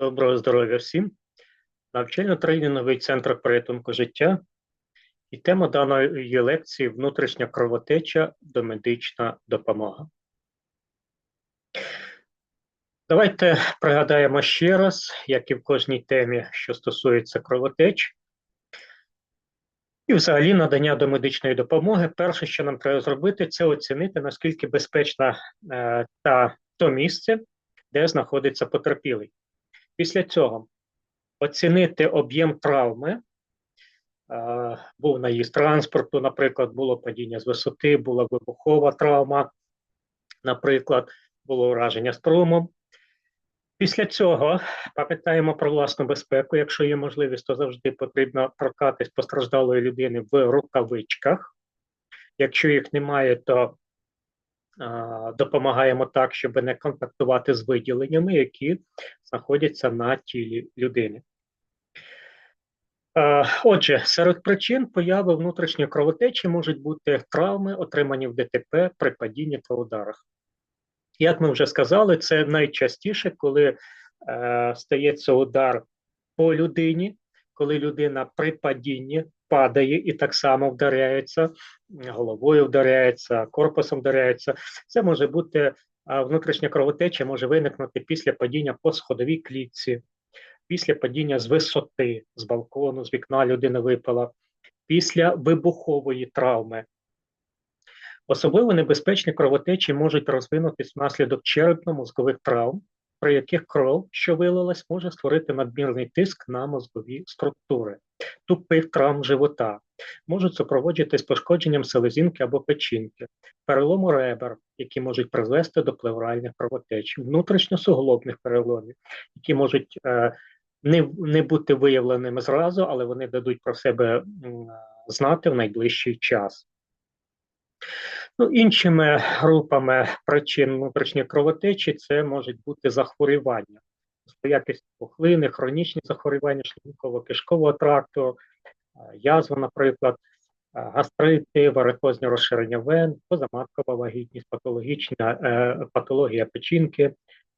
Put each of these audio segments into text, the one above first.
Доброго здоров'я всім. Навчально-тренінговий центр порятунку життя. І тема даної лекції внутрішня кровотеча домедична допомога. Давайте пригадаємо ще раз, як і в кожній темі, що стосується кровотеч. І взагалі надання домедичної допомоги. Перше, що нам треба зробити, це оцінити, наскільки безпечна е, та то місце, де знаходиться потерпілий. Після цього оцінити об'єм травми. Е, був наїзд транспорту, наприклад, було падіння з висоти, була вибухова травма, наприклад, було ураження струмом. Після цього пам'ятаємо про власну безпеку. Якщо є можливість, то завжди потрібно торкатись постраждалої людини в рукавичках. Якщо їх немає, то допомагаємо так, щоб не контактувати з виділеннями, які знаходяться на тілі людини. Отже, серед причин появи внутрішньої кровотечі можуть бути травми, отримані в ДТП при падінні та ударах. Як ми вже сказали, це найчастіше, коли е, стається удар по людині, коли людина при падінні падає і так само вдаряється, головою вдаряється, корпусом вдаряється. Це може бути внутрішня кровотеча, може виникнути після падіння по сходовій клітці, після падіння з висоти, з балкону, з вікна людина випала, після вибухової травми. Особливо небезпечні кровотечі можуть розвинутися внаслідок черепно-мозкових травм, при яких кров, що вилилась, може створити надмірний тиск на мозкові структури, тупих травм живота, можуть супроводжуватись пошкодженням селезінки або печінки, перелому ребер, які можуть призвести до плевральних кровотеч, внутрішньосуглобних переломів, які можуть е, не, не бути виявленими зразу, але вони дадуть про себе м, знати в найближчий час. Ну, Іншими групами причин внутрішньої кровотечі це можуть бути захворювання, якість пухлини, хронічні захворювання шлунково-кишкового тракту, язва, наприклад, гастрити, варикозне розширення вен, позаматкова вагітність, патологічна е, патологія печінки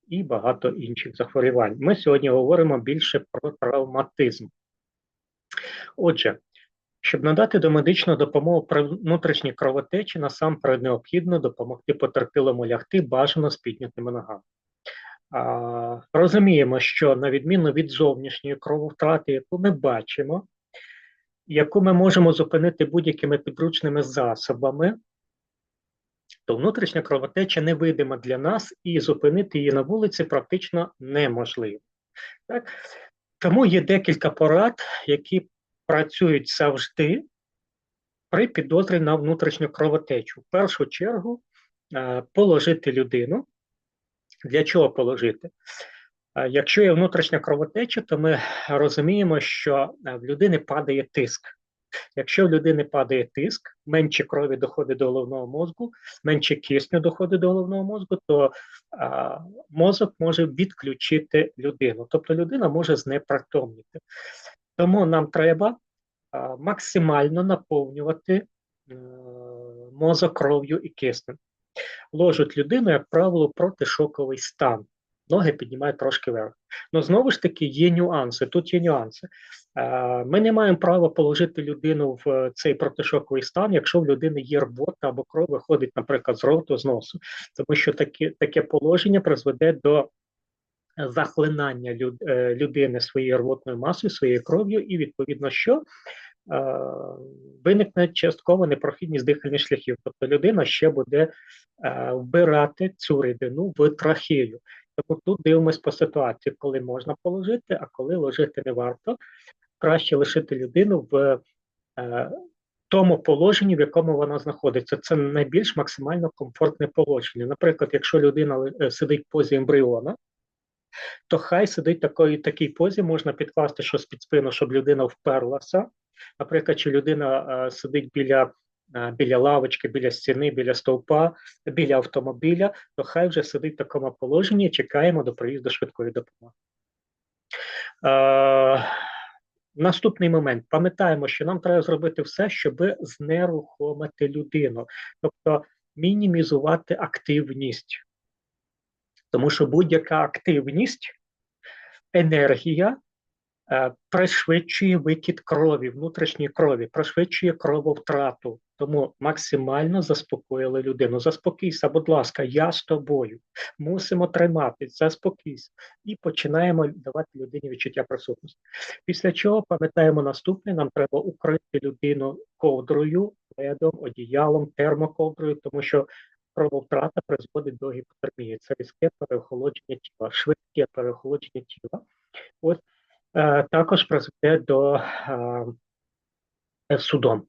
і багато інших захворювань. Ми сьогодні говоримо більше про травматизм. Отже, щоб надати домедичну допомогу при внутрішній кровотечі, насамперед необхідно допомогти потерпілому лягти бажано з піднятими ногами. А, Розуміємо, що на відміну від зовнішньої крововтрати, яку ми бачимо, яку ми можемо зупинити будь-якими підручними засобами, то внутрішня кровотеча невидима для нас і зупинити її на вулиці практично неможливо. Так? Тому є декілька порад, які працюють завжди при підозрі на внутрішню кровотечу. В першу чергу е, положити людину. Для чого положити? Е, якщо є внутрішня кровотеча, то ми розуміємо, що е, в людини падає тиск. Якщо в людини падає тиск, менше крові доходить до головного мозку, менше кисню доходить до головного мозку, то а, мозок може відключити людину, тобто людина може знепритомніти. Тому нам треба максимально наповнювати е, мозок кров'ю і киснем. Ложуть людину, як правило, протишоковий стан. Ноги піднімають трошки вверх. Ну, знову ж таки, є нюанси. Тут є нюанси. Ми не маємо права положити людину в цей протишоковий стан, якщо в людини є робота або кров виходить, наприклад, з роту, з носу. Тому що таке, таке положення призведе до захлинання люд, е, людини своєю рвотною масою, своєю кров'ю, і відповідно, що е, виникне частково непрохідність дихальних шляхів. Тобто людина ще буде е, вбирати цю рідину в трахею. Тому тут дивимось по ситуації, коли можна положити, а коли ложити не варто. Краще лишити людину в е, тому положенні, в якому вона знаходиться. Це найбільш максимально комфортне положення. Наприклад, якщо людина сидить в позі ембріона, то хай сидить такої такій позі, можна підкласти щось під спину, щоб людина вперлася. Наприклад, чи людина а, сидить біля а, біля лавочки, біля стіни, біля стовпа, біля автомобіля, то хай вже сидить в такому положенні, чекаємо до приїзду швидкої допомоги. А, Наступний момент. Пам'ятаємо, що нам треба зробити все, щоб знерухомити людину, тобто мінімізувати активність. Тому що будь-яка активність енергія е, пришвидшує викид крові, внутрішньої крові, пришвидшує крововтрату. Тому максимально заспокоїли людину. Заспокійся, будь ласка, я з тобою. Мусимо триматись, заспокійся. І починаємо давати людині відчуття присутності. Після чого пам'ятаємо наступне: нам треба укрити людину ковдрою, ледом, одіялом, термоковдрою, тому що крововтрата призводить до гіпотермії. Це різке переохолодження тіла, швидке переохолодження тіла. От е, також призведе до е, судом.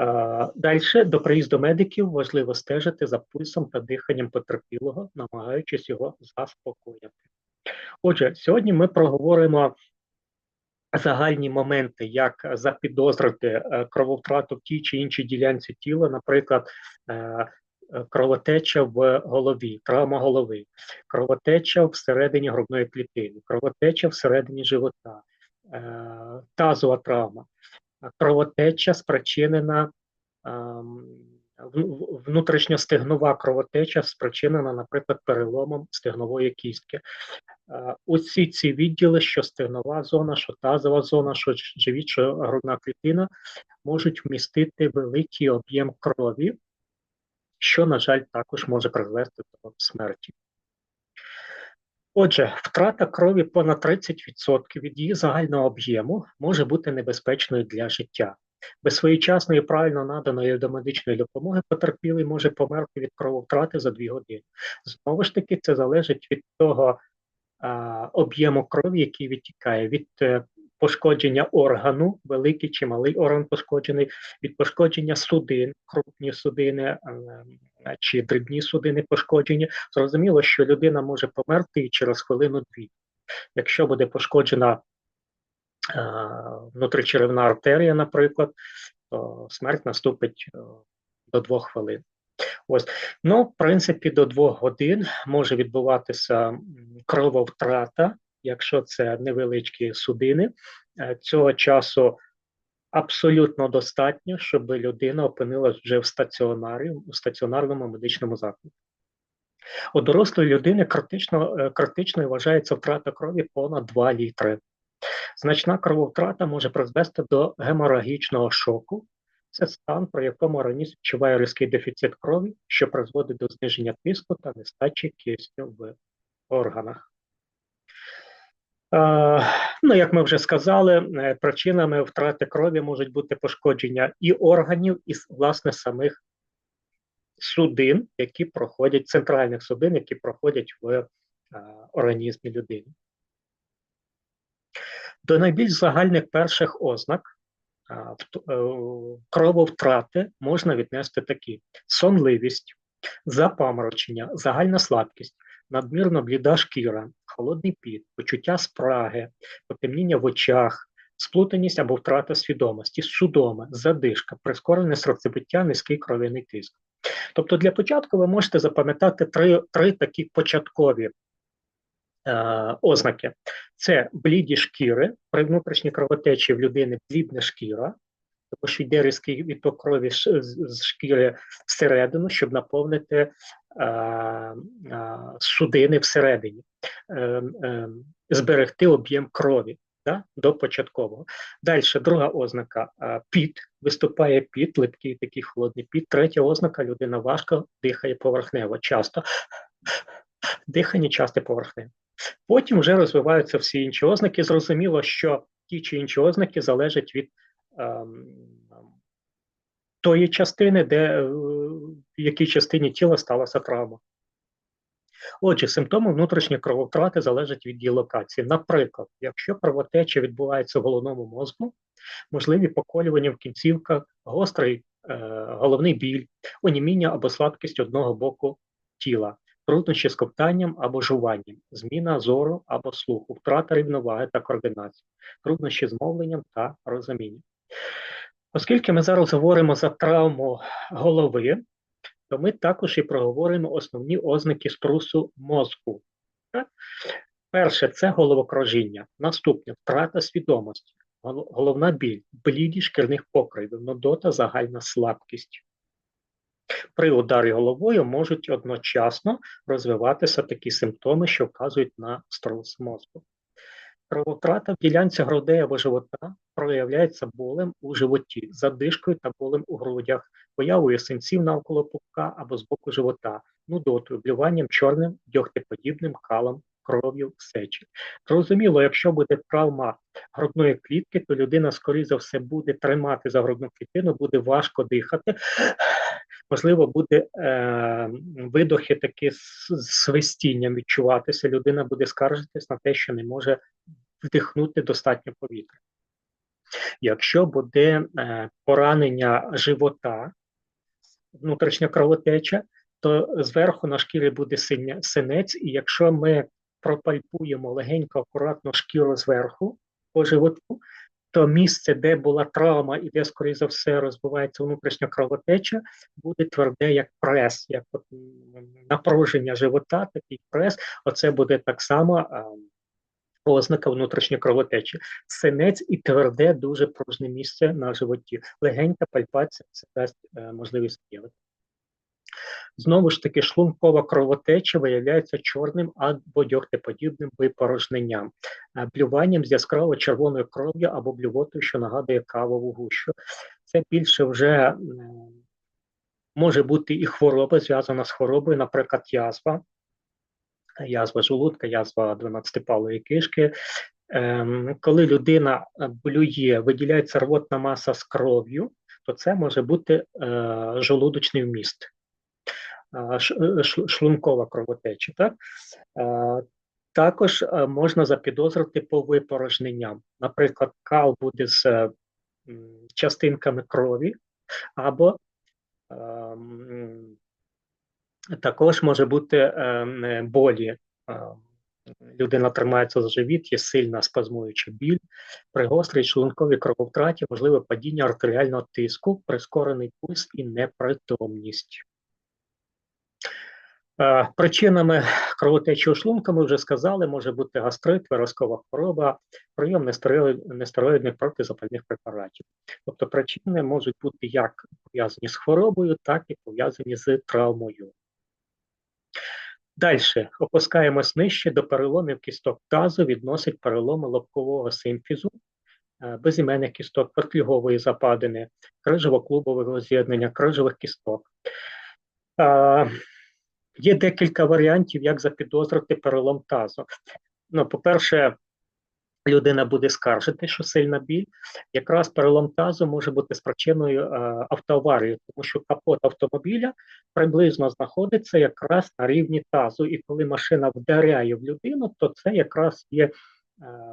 Е, Далі до приїзду медиків важливо стежити за пульсом та диханням потерпілого, намагаючись його заспокоїти. Отже, сьогодні ми проговоримо загальні моменти, як запідозрити е, крововтрату в тій чи іншій ділянці тіла, наприклад, е, кровотеча в голові, травма голови, кровотеча всередині грудної клітини, кровотеча всередині живота, тазова травма кровотеча спричинена ем, внутрішньостегнова кровотеча спричинена, наприклад, переломом стегнової кістки. Е, усі ці відділи, що стегнова зона, що тазова зона, що живіт, що грудна клітина, можуть вмістити великий об'єм крові, що, на жаль, також може призвести до смерті. Отже, втрата крові понад 30% від її загального об'єму може бути небезпечною для життя. Без своєчасної правильно наданої домедичної допомоги потерпілий може померти від крововтрати за 2 години. Знову ж таки, це залежить від того об'єму крові, який відтікає, від е, пошкодження органу, великий чи малий орган пошкоджений, від пошкодження судин, крупні судини ем, чи дрібні судини пошкоджені. Зрозуміло, що людина може померти через хвилину-дві. Якщо буде пошкоджена е, внутричеревна артерія, наприклад, то смерть наступить е, до двох хвилин. Ось, ну, в принципі, до двох годин може відбуватися крововтрата якщо це невеличкі судини, е, цього часу абсолютно достатньо, щоб людина опинилась вже в стаціонарі, у стаціонарному медичному закладі. У дорослої людини критично, е, критичною вважається втрата крові понад 2 літри. Значна крововтрата може призвести до геморагічного шоку. Це стан, при якому організм відчуває різкий дефіцит крові, що призводить до зниження тиску та нестачі кисню в органах. Ну, як ми вже сказали, е, причинами втрати крові можуть бути пошкодження і органів, і власне самих судин, які проходять центральних судин, які проходять в організмі людини. До найбільш загальних перших ознак е, крововтрати можна віднести такі: сонливість, запаморочення, загальна слабкість, надмірно бліда шкіра, холодний піт, почуття спраги, потемніння в очах, сплутаність або втрата свідомості, судома, задишка, прискорене серцебиття, низький кров'яний тиск. Тобто для початку ви можете запам'ятати три три такі початкові е, ознаки: це бліді шкіри, при внутрішній кровотечі в людини блідна шкіра, тому що йде різкий відток крові з шкіри всередину, щоб наповнити судини всередині, е, е, зберегти об'єм крові да, до початкового. Далі, друга ознака піт, виступає піт, липкий такий холодний піт. Третя ознака людина важко дихає поверхнево, часто дихання часто поверхнево. Потім вже розвиваються всі інші ознаки. Зрозуміло, що ті чи інші ознаки залежать від ем, тої частини, де е, в якій частині тіла сталася травма. Отже, симптоми внутрішньої крововтрати залежать від її локації. Наприклад, якщо кровотеча відбувається в головному мозку, можливі поколювання в кінцівках, гострий е, головний біль, оніміння або слабкість одного боку тіла, труднощі з ковтанням або жуванням, зміна зору або слуху, втрата рівноваги та координації, труднощі з мовленням та розумінням. Оскільки ми зараз говоримо за травму голови, то ми також і проговоримо основні ознаки струсу мозку. Перше це головокружіння. Наступне втрата свідомості, головна біль, бліді шкірних покривів, нудота, загальна слабкість. При ударі головою можуть одночасно розвиватися такі симптоми, що вказують на струс мозку. Кровотрата в ділянці грудей або живота проявляється болем у животі, задишкою та болем у грудях, появою синців навколо пупка або з боку живота, нудотою, блюванням чорним, дьогтеподібним калом, кров'ю в сечі. Зрозуміло, якщо буде травма грудної клітки, то людина, скоріше за все, буде тримати за грудну клітину, буде важко дихати. Можливо, буде е, видохи такі з свистінням відчуватися. Людина буде скаржитись на те, що не може вдихнути достатньо повітря. Якщо буде е, поранення живота, внутрішня кровотеча, то зверху на шкірі буде синець, і якщо ми пропальпуємо легенько, акуратно шкіру зверху по животу, то місце, де була травма і де, скоріше за все, розбивається внутрішня кровотеча, буде тверде, як прес, як от, напруження живота, такий прес. Оце буде так само а, ознака внутрішньої кровотечі. Синець і тверде, дуже пружне місце на животі. Легенька пальпація це дасть е, можливість діяти. Знову ж таки, шлункова кровотеча виявляється чорним або дьогтеподібним випорожненням, е, блюванням з яскраво червоною кров'ю або блювотою, що нагадує кавову гущу. Це більше вже може бути і хвороба, зв'язана з хворобою, наприклад, язва, язва желудка, язва 12-палої кишки. Ем, коли людина блює, виділяється рвотна маса з кров'ю, то це може бути е, желудочний вміст. Е, шлункова кровотеча. Так? Е, також е, можна запідозрити по випорожненням. Наприклад, кал буде з частинками крові, або також може бути болі. Людина тримається за живіт, є сильна спазмуюча біль, при гострій шлунковій крововтраті можливе падіння артеріального тиску, прискорений пульс і непритомність. Е, причинами кровотечі у шлунка ми вже сказали, може бути гастрит, виразкова хвороба, прийом нестероїдних протизапальних препаратів. Тобто причини можуть бути як пов'язані з хворобою, так і пов'язані з травмою. Далі опускаємось нижче до переломів кісток тазу, відносить переломи лобкового симфізу, е, безіменних кісток, пертлюгової западини, крижево-клубового з'єднання, крижових кісток. Е, Є декілька варіантів, як запідозрити перелом тазу. Ну, По-перше, людина буде скаржити, що сильна біль. Якраз перелом тазу може бути спричиною е, автоаварії, тому що капот автомобіля приблизно знаходиться якраз на рівні тазу. І коли машина вдаряє в людину, то це якраз є е,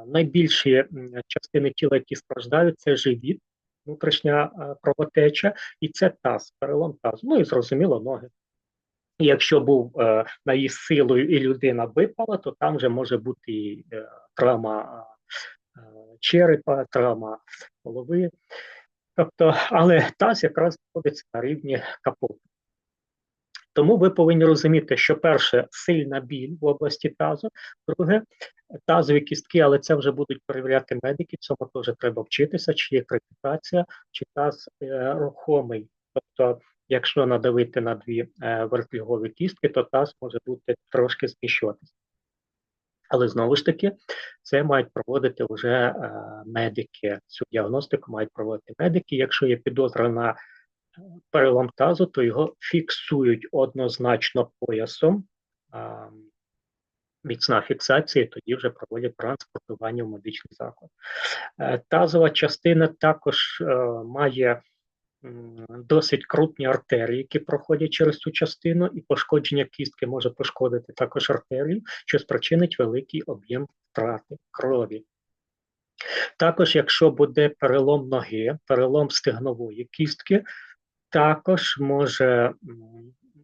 найбільші частини тіла, які страждають, це живіт, внутрішня е, кровотеча, і це таз, перелом тазу. Ну і зрозуміло, ноги. Якщо був е, наїзд силою і людина випала, то там вже може бути е, травма черепа, травма голови. Тобто, але таз якраз знаходиться на рівні капоту. Тому ви повинні розуміти, що перше сильна біль в області тазу, друге тазові кістки, але це вже будуть перевіряти медики. Цьому теж треба вчитися, чи є крепітація, чи таз е, рухомий. Тобто Якщо надавити на дві е, вертлюгові кістки, то таз може бути трошки зміщуватися. Але знову ж таки, це мають проводити вже е, медики. Цю діагностику мають проводити медики. Якщо є підозра на е, перелом тазу, то його фіксують однозначно поясом. Міцна фіксація, тоді вже проводять транспортування в медичний заклад. Е, тазова частина також має досить крупні артерії, які проходять через цю частину, і пошкодження кістки може пошкодити також артерію, що спричинить великий об'єм втрати крові. Також, якщо буде перелом ноги, перелом стегнової кістки, також може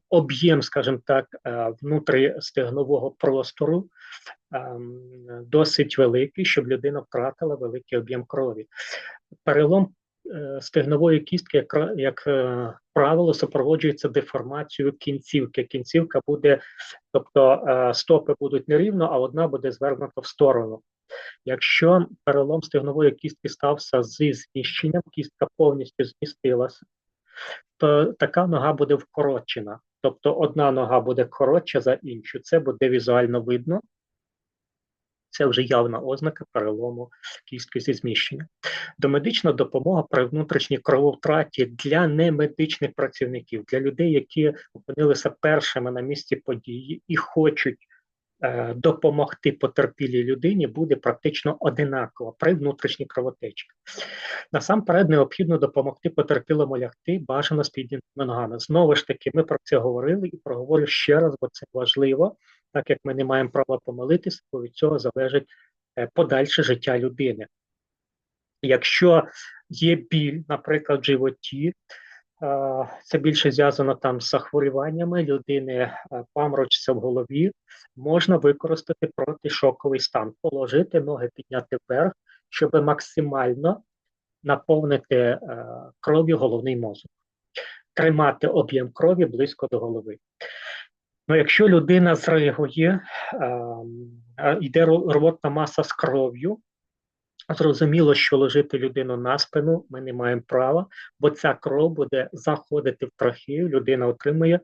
об'єм, скажімо так, е, внутрістегнового простору ем, досить великий, щоб людина втратила великий об'єм крові. Перелом Е, стегнової кістки, як, як е, правило, супроводжується деформацією кінцівки. Кінцівка буде, тобто е, стопи будуть нерівно, а одна буде звернута в сторону. Якщо перелом стегнової кістки стався зі зміщенням, кістка повністю змістилася, то така нога буде вкорочена. Тобто одна нога буде коротша за іншу. Це буде візуально видно. Це вже явна ознака перелому кістки зі зміщення. Домедична допомога при внутрішній крововтраті для немедичних працівників, для людей, які опинилися першими на місці події і хочуть Е, допомогти потерпілій людині буде практично одинаково при внутрішній кровотечі. Насамперед необхідно допомогти потерпілому лягти бажано з піднятими ногами. Знову ж таки, ми про це говорили і проговорю ще раз, бо це важливо, так як ми не маємо права помилитися, бо від цього залежить е, подальше життя людини. Якщо є біль, наприклад, в животі, це більше зв'язано там з захворюваннями людини, паморочиться в голові, можна використати протишоковий стан, положити ноги, підняти вверх, щоб максимально наповнити е, кров'ю головний мозок, тримати об'єм крові близько до голови. Ну, Якщо людина зригує, йде рвотна маса з кров'ю, Зрозуміло, що ложити людину на спину ми не маємо права, бо ця кров буде заходити в трахію, людина отримує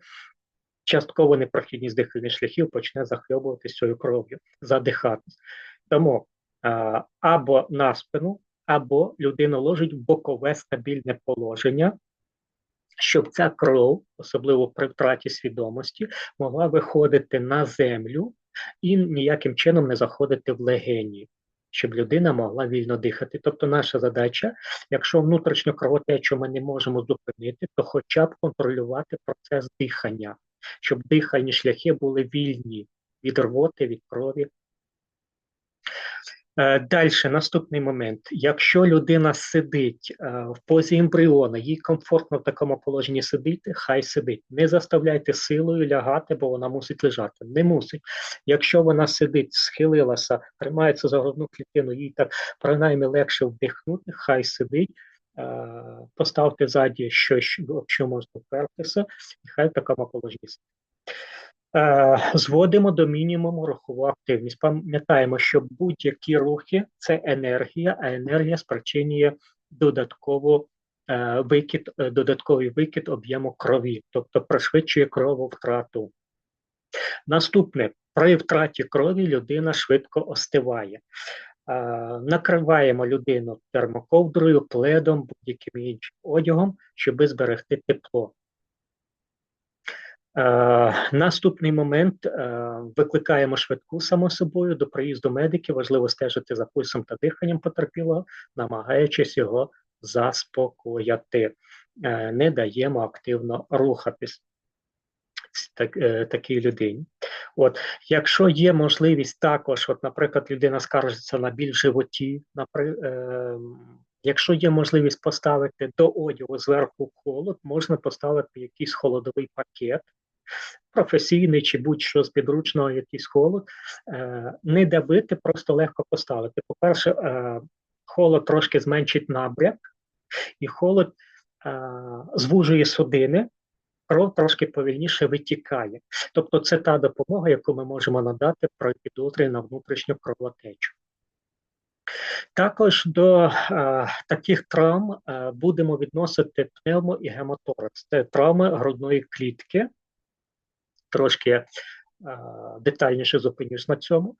частково непрохідність дихальних шляхів, почне захльобуватися цією кров'ю, задихатись. Тому а, або на спину, або людина ложить в бокове стабільне положення, щоб ця кров, особливо при втраті свідомості, могла виходити на землю і ніяким чином не заходити в легені щоб людина могла вільно дихати. Тобто, наша задача, якщо внутрішню кровотечу ми не можемо зупинити, то хоча б контролювати процес дихання, щоб дихальні шляхи були вільні від рвоти, від крові. Е, Далі, наступний момент. Якщо людина сидить е, в позі ембріона, їй комфортно в такому положенні сидіти, хай сидить. Не заставляйте силою лягати, бо вона мусить лежати. Не мусить. Якщо вона сидить, схилилася, тримається за грудну клітину, їй так принаймні легше вдихнути, хай сидить. Е, поставте ззаді щось, що можна впертися, і хай в такому положенні сидить. Е, зводимо до мінімуму рухову активність. Пам'ятаємо, що будь-які рухи це енергія, а енергія спричинює додатково е, викид, е, додатковий викид об'єму крові, тобто пришвидшує крововтрату. Наступне, при втраті крові людина швидко остиває. Накриваємо людину термоковдрою, пледом, будь-яким іншим одягом, щоб зберегти тепло. Е, наступний момент е, викликаємо швидку само собою до приїзду медиків. Важливо стежити за пульсом та диханням потерпілого, намагаючись його заспокояти, е, не даємо активно рухатись так, такій людині. От, Якщо є можливість також, от, наприклад, людина скаржиться на біль в животі, напри, е, якщо є можливість поставити до одягу зверху холод, можна поставити якийсь холодовий пакет професійний чи будь-що з підручного якийсь холод, е, не давити, просто легко поставити. По-перше, е, холод трошки зменшить набряк, і холод е, звужує судини, кров трошки повільніше витікає. Тобто це та допомога, яку ми можемо надати при підозрі на внутрішню кровотечу. Також до е, таких травм е, будемо відносити пневмо і гемоторакс. Це травми грудної клітки, трошки е, детальніше зупинюсь на цьому.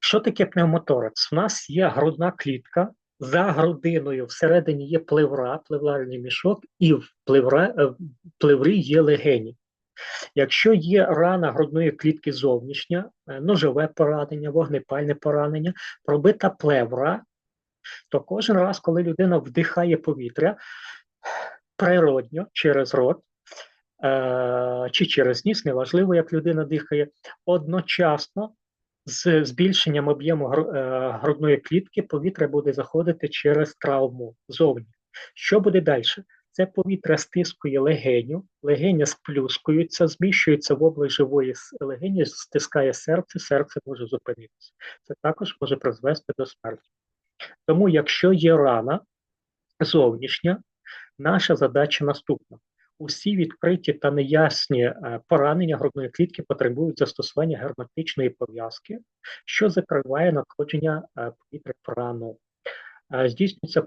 Що таке пневмоторакс? У нас є грудна клітка, за грудиною всередині є плевра, плевральний мішок, і в плевра, е, плеврі є легені. Якщо є рана грудної клітки зовнішня, е, ножове поранення, вогнепальне поранення, пробита плевра, то кожен раз, коли людина вдихає повітря природньо через рот, чи через ніс, неважливо, як людина дихає, одночасно з збільшенням об'єму е, грудної клітки повітря буде заходити через травму зовні. Що буде далі? Це повітря стискує легеню, легеня сплюскуються, зміщується в область живої легені, стискає серце, серце може зупинитися. Це також може призвести до смерті. Тому, якщо є рана зовнішня, наша задача наступна: Усі відкриті та неясні е, поранення грудної клітки потребують застосування герметичної пов'язки, що закриває надходження е, повітря в рану. Е, здійснюється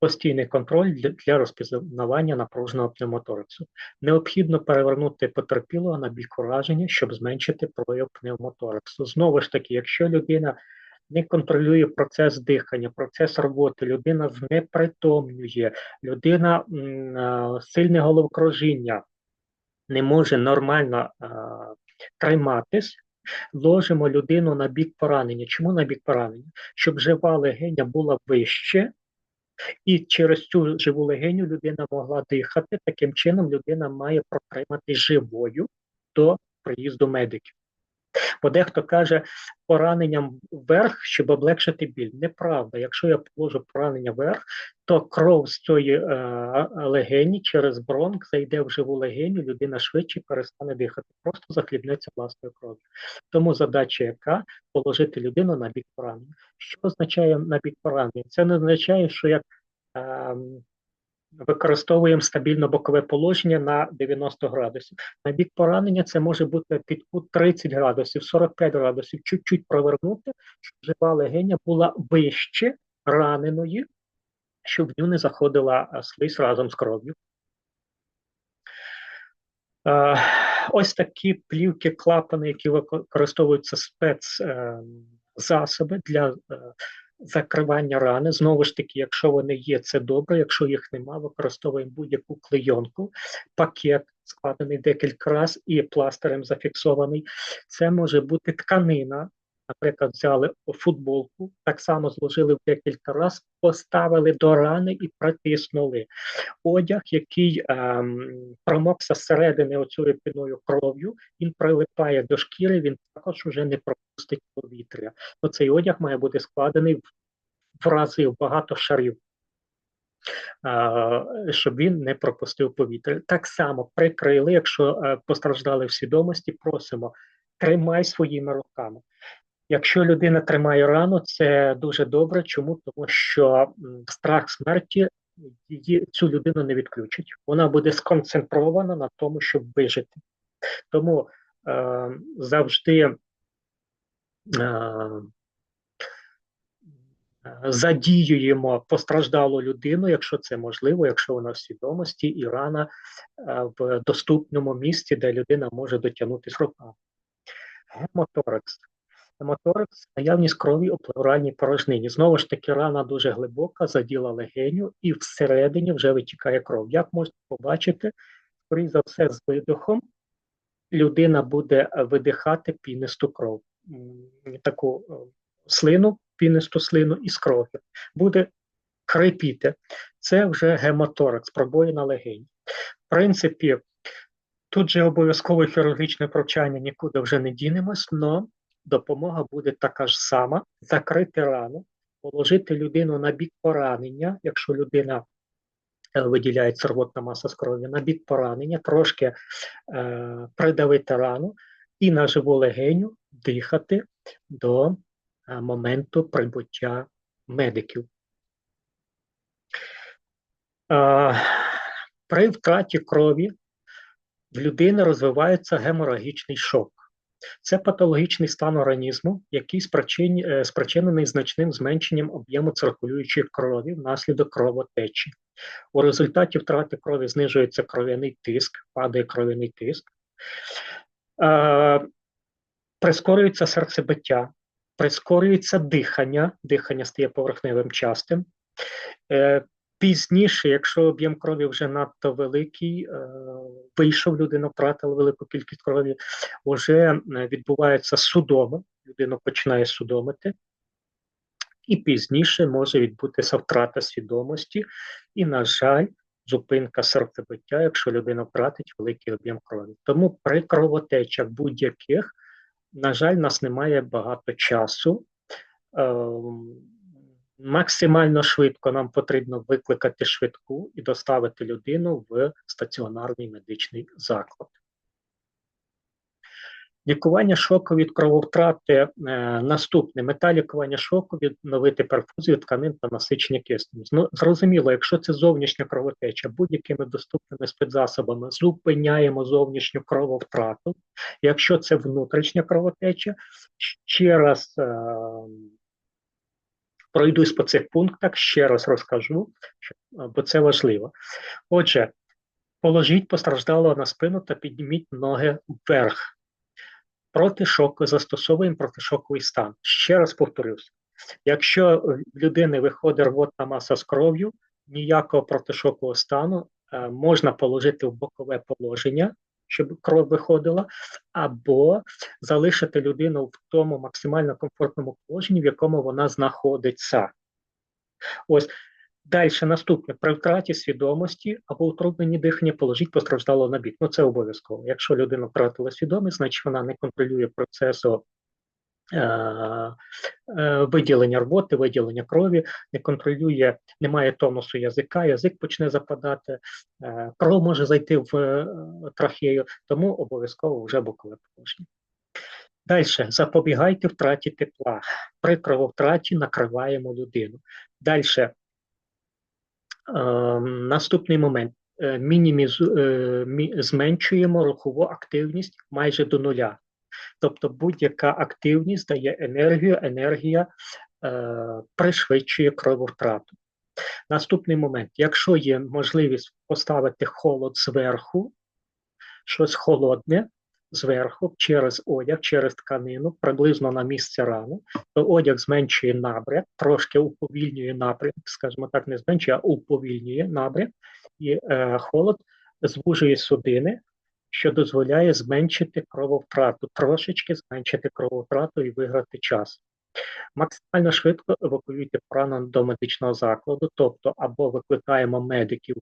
постійний контроль для розпізнавання напруженого пневмотораксу. Необхідно перевернути потерпілого на бік ураження, щоб зменшити прояв пневмотораксу. Знову ж таки, якщо людина не контролює процес дихання, процес роботи, людина знепритомнює, людина сильне головокружіння, не може нормально а, триматись, ложимо людину на бік поранення. Чому на бік поранення? Щоб жива легеня була вище, і через цю живу легеню людина могла дихати. Таким чином, людина має протримати живою до приїзду медиків. Бо дехто каже пораненням вверх, щоб облегшити біль. Неправда. Якщо я положу поранення вверх, то кров з цієї е, легені через бронх зайде в живу легеню, людина швидше перестане дихати, просто захлібнеться власною кров'ю. Тому задача яка положити людину на бік поранення. Що означає на бік поранення? Це не означає, що як е, використовуємо стабільно бокове положення на 90 градусів. На бік поранення це може бути під кут 30 градусів, 45 градусів, чуть-чуть провернути, щоб жива легеня була вище раненої, щоб в ню не заходила слизь разом з кров'ю. Е, ось такі плівки, клапани, які використовуються спецзасоби для е, закривання рани. Знову ж таки, якщо вони є, це добре. Якщо їх нема, використовуємо будь-яку клейонку, пакет складений декілька разів і пластирем зафіксований. Це може бути тканина. Наприклад, взяли футболку, так само зложили в декілька разів, поставили до рани і притиснули. Одяг, який ем, промокся зсередини оцю піною кров'ю, він прилипає до шкіри, він також вже не пропустить повітря. Цей одяг має бути складений в, в рази в багато шарів. Щоб він не пропустив повітря. Так само прикрили, якщо е, постраждали в свідомості, просимо тримай своїми руками. Якщо людина тримає рану, це дуже добре. Чому? Тому що страх смерті її цю людину не відключить. Вона буде сконцентрована на тому, щоб вижити. Тому е, завжди е, задіюємо постраждалу людину, якщо це можливо, якщо вона в свідомості і рана е, в доступному місці, де людина може дотягнутися руками. Гемоторекс. Гематоракс – наявність крові у плевральній порожнині. Знову ж таки, рана дуже глибока, заділа легеню, і всередині вже витікає кров. Як можна побачити, скоріше за все, з видихом людина буде видихати пінисту кров, таку е, слину, пінисту слину із кров'ю. Буде хрипіти. Це вже гематоракс, пробої легені. В принципі, тут же обов'язково хірургічне провчання нікуди вже не дінемось, але допомога буде така ж сама: закрити рану, положити людину на бік поранення, якщо людина е, виділяється рвотна маса з крові, на бік поранення, трошки е, придавити рану і на живу легеню дихати до е, моменту прибуття медиків. Е, при втраті крові в людини розвивається геморагічний шок. Це патологічний стан організму, який е, спричинений значним зменшенням об'єму циркулюючої крові внаслідок кровотечі. У результаті втрати крові знижується кров'яний тиск, падає кров'яний тиск, е, прискорюється серцебиття, прискорюється дихання, дихання стає поверхневим частим. Е, Пізніше, якщо об'єм крові вже надто великий, е, вийшов, людина втратила велику кількість крові, вже е, відбувається судоми, людина починає судомити, і пізніше може відбутися втрата свідомості, і, на жаль, зупинка серцебиття, якщо людина втратить великий об'єм крові. Тому при кровотечах будь-яких, на жаль, нас немає багато часу. Максимально швидко нам потрібно викликати швидку і доставити людину в стаціонарний медичний заклад. Лікування шоку від крововтрати е, наступне мета лікування шоку відновити перфузію тканин та насичення киснем. Зрозуміло, якщо це зовнішня кровотеча, будь-якими доступними спецзасобами зупиняємо зовнішню крововтрату. Якщо це внутрішня кровотеча, ще раз. Е, Пройдусь по цих пунктах, ще раз розкажу, бо це важливо. Отже, положіть постраждалого на спину та підніміть ноги вверх. Проти шоку застосовуємо протишоковий стан. Ще раз повторюсь, Якщо в людини виходить рвотна маса з кров'ю, ніякого протишокового стану е, можна положити в бокове положення, щоб кров виходила, або залишити людину в тому максимально комфортному положенні, в якому вона знаходиться. Ось далі наступне при втраті свідомості або утрудненні дихання положіть постраждалого на бік. Ну це обов'язково. Якщо людина втратила свідомість, значить вона не контролює процесу виділення роботи, виділення крові, не контролює, немає тонусу язика, язик почне западати, е, кров може зайти в е, трахею, тому обов'язково вже бокове положення. Далі запобігайте втраті тепла. При крововтраті накриваємо людину. Далі наступний момент. Е, мінімізу, е, мі, зменшуємо рухову активність майже до нуля. Тобто будь-яка активність дає енергію, енергія е, пришвидшує крововтрату. Наступний момент: якщо є можливість поставити холод зверху, щось холодне, зверху через одяг, через тканину, приблизно на місце рану, то одяг зменшує набряк, трошки уповільнює напрямок, скажімо так, не зменшує, а уповільнює набряк, і е, холод звужує судини, що дозволяє зменшити крововтрату, трошечки зменшити крововтрату і виграти час. Максимально швидко евакуюйте пораненого до медичного закладу, тобто або викликаємо медиків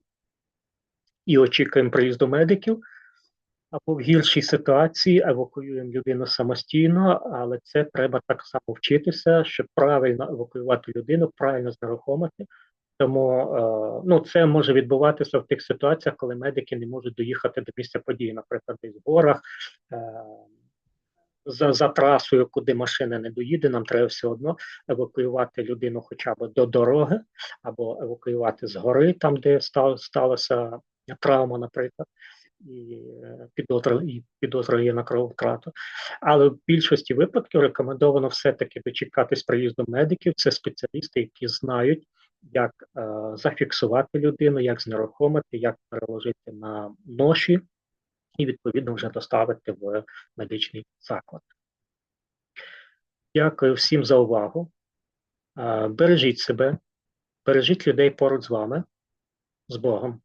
і очікуємо приїзду медиків, або в гіршій ситуації евакуюємо людину самостійно, але це треба так само вчитися, щоб правильно евакуювати людину, правильно знерухомити. Тому е, ну, це може відбуватися в тих ситуаціях, коли медики не можуть доїхати до місця події, наприклад, десь в горах. Е, за за трасою, куди машина не доїде, нам треба все одно евакуювати людину хоча б до дороги, або евакуювати з гори, там де став, сталася травма, наприклад і е, підозра і підозра на крововтрату. Але в більшості випадків рекомендовано все-таки дочекатись приїзду медиків. Це спеціалісти, які знають, як е, зафіксувати людину, як знерухомити, як переложити на ноші, і відповідно вже доставити в медичний заклад. Дякую всім за увагу. Е, бережіть себе, бережіть людей поруч з вами, з Богом.